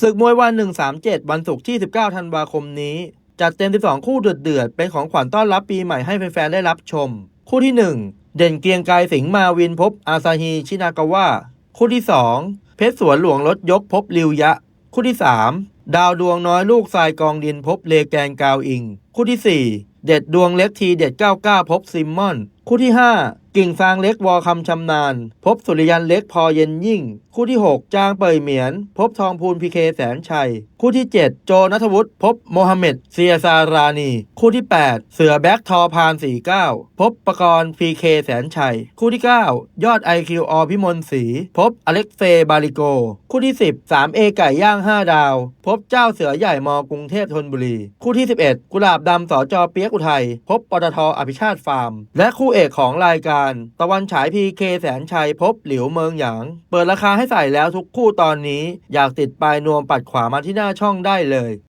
ศึกมวยวัน 137 วันศุกร์ที่ 19 ธันวาคมนี้ จัดเต็ม 12 คู่เดือดๆเป็นของขวัญต้อนรับปีใหม่ให้แฟนๆ ได้รับชม คู่ที่ 1 เด่นเกียงไกรสิงห์มาวินพบอาซาฮีชินากาวะ คู่ที่ 2 เพชรสวนหลวงรถยกพบริวยะ คู่ที่ 3 ดาวดวงน้อยลูกทรายกองดินพบเลแกนกาวอิง คู่ที่ 4 เด็ดดวงเล็กทีเด็ด 99 พบซิมมอน คู่ที่ 5กิ่งซางเล็กวอคำชำนาญ พบสุริยันเล็กพอเย็นยิ่ง คู่ที่ 6 จางเปยเหมียน พบทองพูนพีเคแสนชัย คู่ที่ 7 โจนัทวุฒิพบโมฮัมเหม็ดเซียซารานี คู่ที่ 8 เสือแบ็กทอพาน 49 พบประกรณ์พีเคแสนชัย คู่ที่ 9 ยอด IQ อพิมลศรีพบอเล็กเซบาริโก คู่ที่ 10 3เอไก่ย่าง 5 ดาว พบเจ้าเสือใหญ่มกรุงเทพธนบุรี คู่ที่ 11 กุหลาบดำสอจอเปียกอุทัย พบปตทอภิชาติฟาร์ม และคู่เอกของรายการ ตะวันฉายพีเคแสนชัย พบหลิวเมืองหยาง เปิดราคาให้ใส่แล้วทุกคู่ตอนนี้ อยากติดปลายนวมปัดขวามาที่หน้าน้าช่องได้เลย